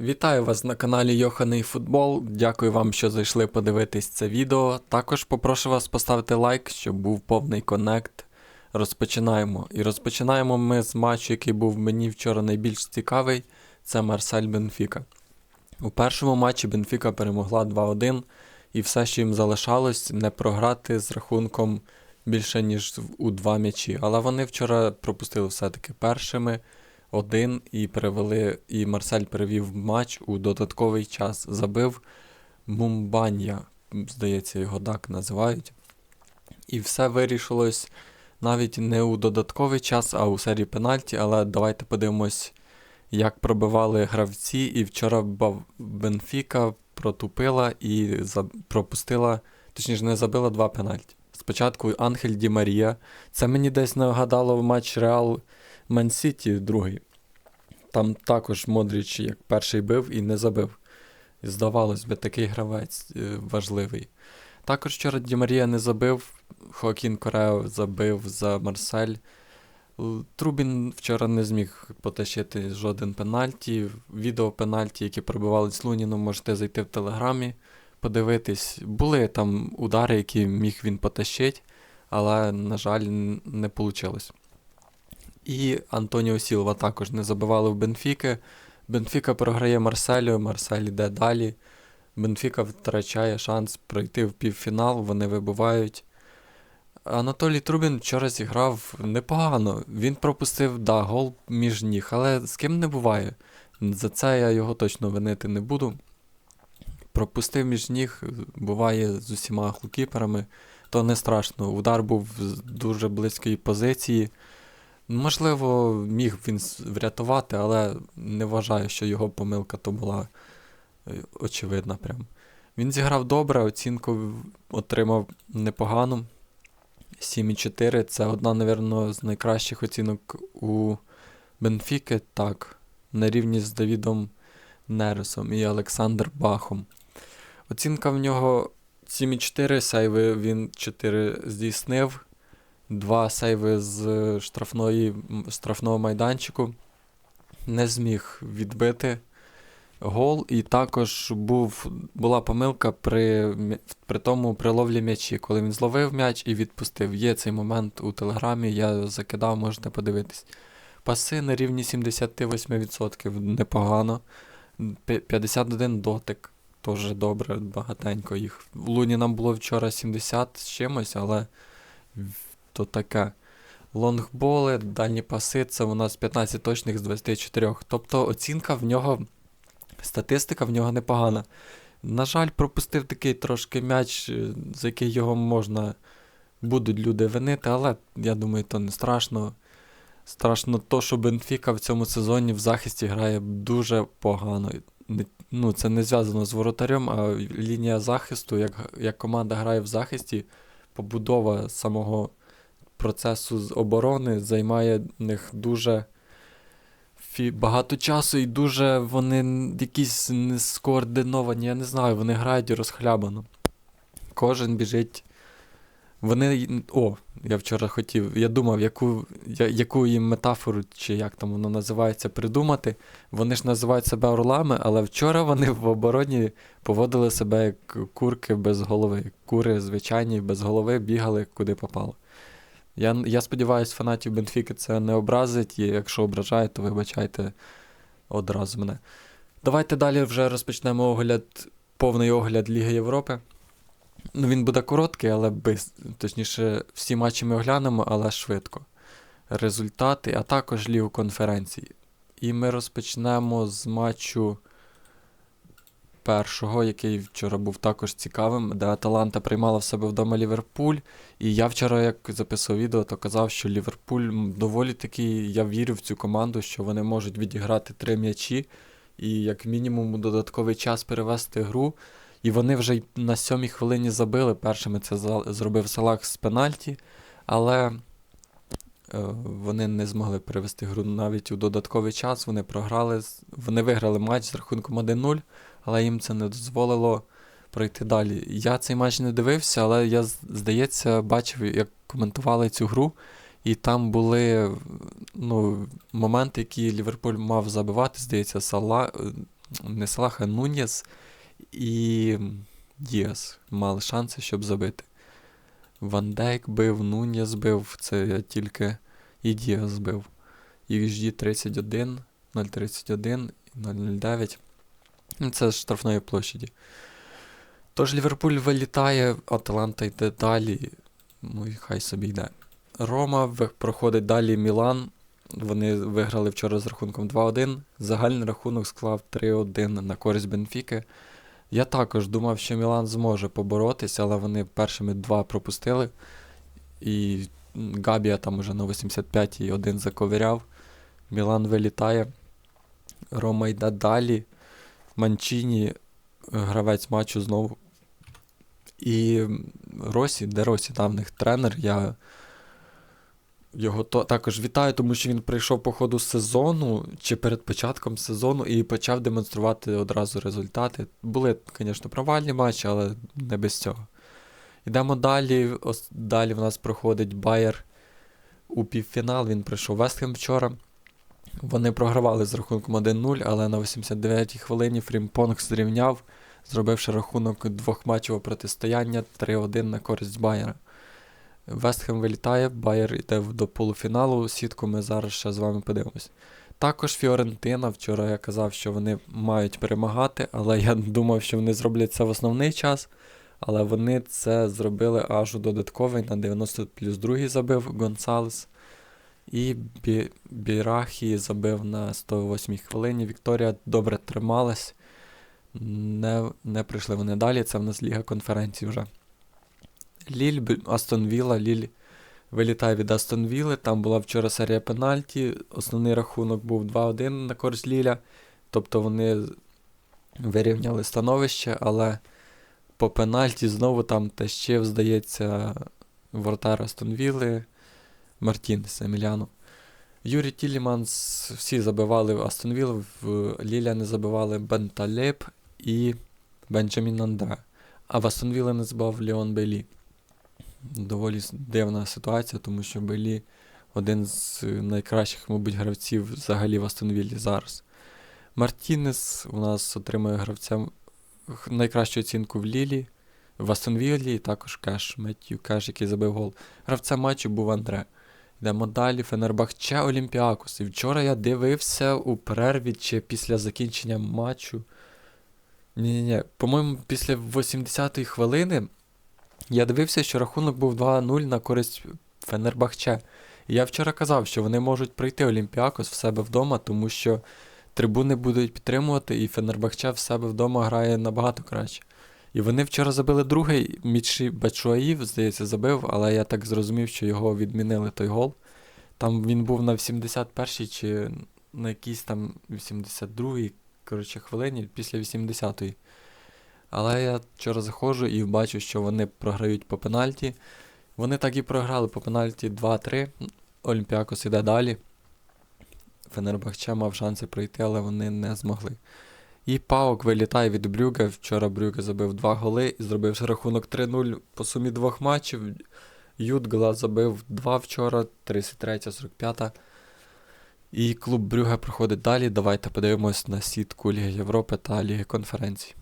Вітаю вас на каналі Йоханий Футбол. Дякую вам, що зайшли подивитись це відео. Також попрошу вас поставити лайк, щоб був повний коннект. Розпочинаємо. І розпочинаємо ми з матчу, який був мені вчора найбільш цікавий. Це Марсель Бенфіка. У першому матчі Бенфіка перемогла 2-1, і все, що їм залишалось, не програти з рахунком більше, ніж у два м'ячі. Але вони вчора пропустили все-таки першими один і перевели, і Марсель перевів матч у додатковий час. Забив Мумбанья, здається, його так називають. І все вирішилось навіть не у додатковий час, а у серії пенальті. Але давайте подивимось, як пробивали гравці. І вчора Бенфіка протупила і пропустила, точніше, не забила два пенальті. Спочатку Анхель Ді Марія. Це мені десь нагадало матч Реал Ман-Сіті другий. Там також Модріч як перший бив і не забив. Здавалось би, такий гравець е, важливий. Також вчора Ді Марія не забив, Хоакін Корео забив за Марсель. Трубін вчора не зміг потащити жоден пенальті. Відео пенальті, які пробивали з Луніном, можете зайти в телеграмі, подивитись. Були там удари, які міг він потащити, але, на жаль, не вийшло. І Антоніо Сілва також не забивали в Бенфіки. Бенфіка програє Марселю, Марсель йде далі. Бенфіка втрачає шанс пройти в півфінал, вони вибувають. Анатолій Трубін вчора зіграв непогано. Він пропустив, да, гол між ніг, але з ким не буває. За це я його точно винити не буду. Пропустив між ніг, буває з усіма голкіперами, то не страшно. Удар був з дуже близької позиції. Можливо, міг він врятувати, але не вважаю, що його помилка то була е, очевидна прям. Він зіграв добре, оцінку отримав непогану. 7,4 це одна, напевно, з найкращих оцінок у Бенфіки, так, на рівні з Давідом Нересом і Олександр Бахом. Оцінка в нього 7,4 сейви він 4 здійснив. Два сейви з е, штрафної, штрафного майданчику. Не зміг відбити гол, і також був, була помилка при, при тому при ловлі м'ячі, коли він зловив м'яч і відпустив. Є цей момент у телеграмі, я закидав, можете подивитись. Паси на рівні 78%, непогано. 51 дотик, теж добре, багатенько їх. У Луні нам було вчора 70 з чимось, але в- то таке. Лонгболи, дальні паси, це у нас 15 точних з 24. Тобто оцінка в нього, статистика в нього непогана. На жаль, пропустив такий трошки м'яч, е, за який його можна будуть люди винити, але я думаю, то не страшно. Страшно то, що Бенфіка в цьому сезоні в захисті грає дуже погано. Ну, це не зв'язано з воротарем, а лінія захисту, як, як команда грає в захисті, побудова самого процесу з оборони займає в них дуже фі- багато часу і дуже вони якісь не скоординовані, я не знаю, вони грають розхлябано. Кожен біжить. Вони. О, я вчора хотів. Я думав, яку, я, яку їм метафору, чи як там воно називається, придумати. Вони ж називають себе орлами, але вчора вони в обороні поводили себе як курки без голови. Кури звичайні без голови бігали куди попало. Я, я сподіваюся, фанатів Бенфіки це не образить, і якщо ображає, то вибачайте одразу мене. Давайте далі вже розпочнемо огляд, повний огляд Ліги Європи. Ну, він буде короткий, але без, точніше, всі матчі ми оглянемо, але швидко. Результати, а також Лігу конференції. І ми розпочнемо з матчу першого, який вчора був також цікавим, де Аталанта приймала в себе вдома Ліверпуль. І я вчора, як записував відео, то казав, що Ліверпуль доволі таки, я вірю в цю команду, що вони можуть відіграти три м'ячі і як мінімум додатковий час перевести гру. І вони вже й на сьомій хвилині забили. Першими це зробив Салах з пенальті, але е, вони не змогли перевести гру навіть у додатковий час. Вони програли, вони виграли матч з рахунком 1-0, але їм це не дозволило пройти далі. Я цей матч не дивився, але я, здається, бачив, як коментували цю гру. І там були ну, моменти, які Ліверпуль мав забивати, здається, Сала, не Салах, а Нунєс і Діас мали шанси, щоб забити. Ван Дейк бив, Нунєс бив, це тільки і Діас збив. XG 31, 0,31 і 0,09. Ну, Це штрафної площаді. Тож Ліверпуль вилітає, Аталанта йде далі. Ну і хай собі йде. Рома проходить далі Мілан. Вони виграли вчора з рахунком 2-1. Загальний рахунок склав 3-1 на користь Бенфіки. Я також думав, що Мілан зможе поборотися, але вони першими два пропустили. І Габія там уже на 85-й один заковиряв. Мілан вилітає. Рома йде далі. Манчіні, гравець матчу знову. І Росі, де Росі, там в них тренер. Я його то, також вітаю, тому що він прийшов по ходу сезону чи перед початком сезону і почав демонструвати одразу результати. Були, звісно, провальні матчі, але не без цього. Йдемо далі. Ос- далі в нас проходить Байер у півфінал. Він прийшов Вестхем вчора. Вони програвали з рахунком 1-0, але на 89-й хвилині Фрімпонг зрівняв, зробивши рахунок двохматчевого протистояння 3-1 на користь Байера. Вестхем вилітає, Байер йде до полуфіналу. Сітку ми зараз ще з вами подивимось. Також Фіорентина. Вчора я казав, що вони мають перемагати, але я думав, що вони зроблять це в основний час. Але вони це зробили аж у додатковий на 90 плюс 2 забив Гонсалес. І Бі... Бірахі забив на 108-й хвилині. Вікторія добре трималась. Не, не прийшли вони далі. Це в нас Ліга конференцій вже. Ліль, Астон Вілла, Ліль вилітає від Астон Вілли. Там була вчора серія пенальті. Основний рахунок був 2-1 на користь Ліля. Тобто вони вирівняли становище, але по пенальті знову там тащив, здається, вратар Астон Вілли Мартінес Еміляно. Юрій Тіліманс всі забивали в Астон Вілл, в Ліля не забивали Бенталеп і Бенджамін Андре. А в Астон Вілла не забив Леон Бейлі. Доволі дивна ситуація, тому що Бейлі один з найкращих, мабуть, гравців взагалі в Астон Віллі зараз. Мартінес у нас отримує гравцем х- найкращу оцінку в Лілі, в Астон Віллі і також Кеш, Меттью Кеш, який забив гол. Гравцем матчу був Андре. Йдемо далі. Фенербахче Олімпіакос. І вчора я дивився у перерві чи після закінчення матчу. Ні-ні-ні, по-моєму, після 80-ї хвилини я дивився, що рахунок був 2-0 на користь Фенербахче. І я вчора казав, що вони можуть прийти Олімпіакос в себе вдома, тому що трибуни будуть підтримувати, і Фенербахче в себе вдома грає набагато краще. І вони вчора забили другий, Мічі Бачуаїв, здається, забив, але я так зрозумів, що його відмінили той гол. Там він був на 81-й чи на якійсь там 82-й, коротше, хвилині після 80-ї. Але я вчора заходжу і бачу, що вони програють по пенальті. Вони так і програли по пенальті 2-3. Олімпіакос іде далі. Фенербахче мав шанси пройти, але вони не змогли. І Паук вилітає від Брюге. Вчора Брюге забив два голи і зробив рахунок 3-0 по сумі двох матчів. Ютгла забив два вчора, 33-45. І клуб Брюге проходить далі. Давайте подивимось на сітку Ліги Європи та Ліги конференцій.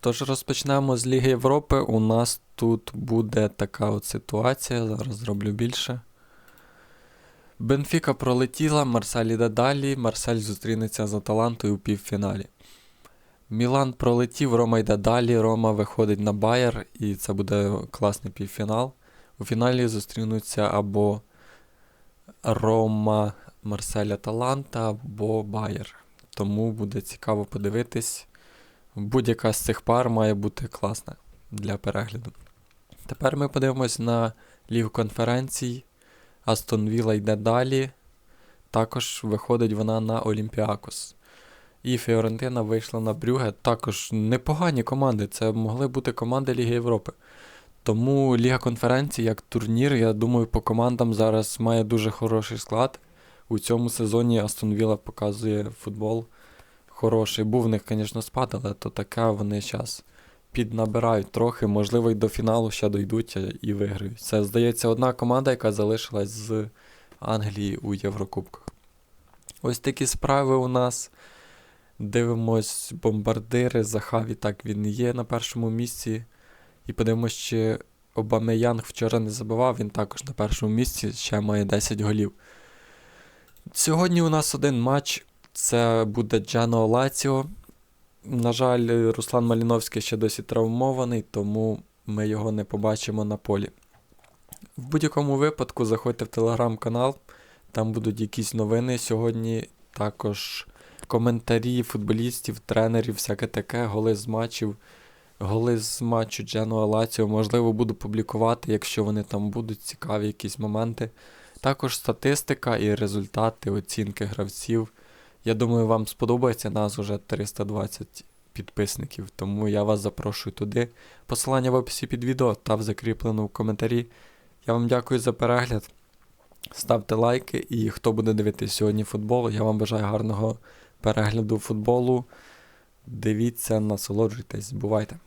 Тож розпочнемо з Ліги Європи. У нас тут буде така от ситуація. Зараз зроблю більше. Бенфіка пролетіла, Марсель іде далі. Марсель зустрінеться з Аталантою у півфіналі. Мілан пролетів, Рома йде далі. Рома виходить на Байер, і це буде класний півфінал. У фіналі зустрінуться або Рома, Марсель Аталанта, або Байер. Тому буде цікаво подивитись. Будь-яка з цих пар має бути класна для перегляду. Тепер ми подивимось на Лігу конференцій. Астон Вілла йде далі. Також виходить вона на Олімпіакос. І Фіорентина вийшла на Брюге. Також непогані команди. Це могли бути команди Ліги Європи. Тому Ліга конференцій, як турнір, я думаю, по командам зараз має дуже хороший склад. У цьому сезоні Астон Вілла показує футбол хороший. Був в них, звісно, спад, але то таке вони зараз піднабирають трохи, можливо, й до фіналу ще дойдуть і виграють. Це, здається, одна команда, яка залишилась з Англії у Єврокубках. Ось такі справи у нас. Дивимось бомбардири, Захаві так він є на першому місці. І подивимось, чи Обамеянг вчора не забивав, він також на першому місці, ще має 10 голів. Сьогодні у нас один матч. Це буде Джано Лаціо. На жаль, Руслан Маліновський ще досі травмований, тому ми його не побачимо на полі. В будь-якому випадку заходьте в телеграм-канал, там будуть якісь новини сьогодні, також коментарі футболістів, тренерів, всяке таке, голи з матчів, голи з матчу Дженуа Лаціо, можливо, буду публікувати, якщо вони там будуть цікаві якісь моменти. Також статистика і результати, оцінки гравців. Я думаю, вам сподобається нас уже 320 підписників, тому я вас запрошую туди. Посилання в описі під відео та в закріпленому коментарі. Я вам дякую за перегляд. Ставте лайки і хто буде дивитися сьогодні футбол, я вам бажаю гарного перегляду футболу. Дивіться, насолоджуйтесь, бувайте!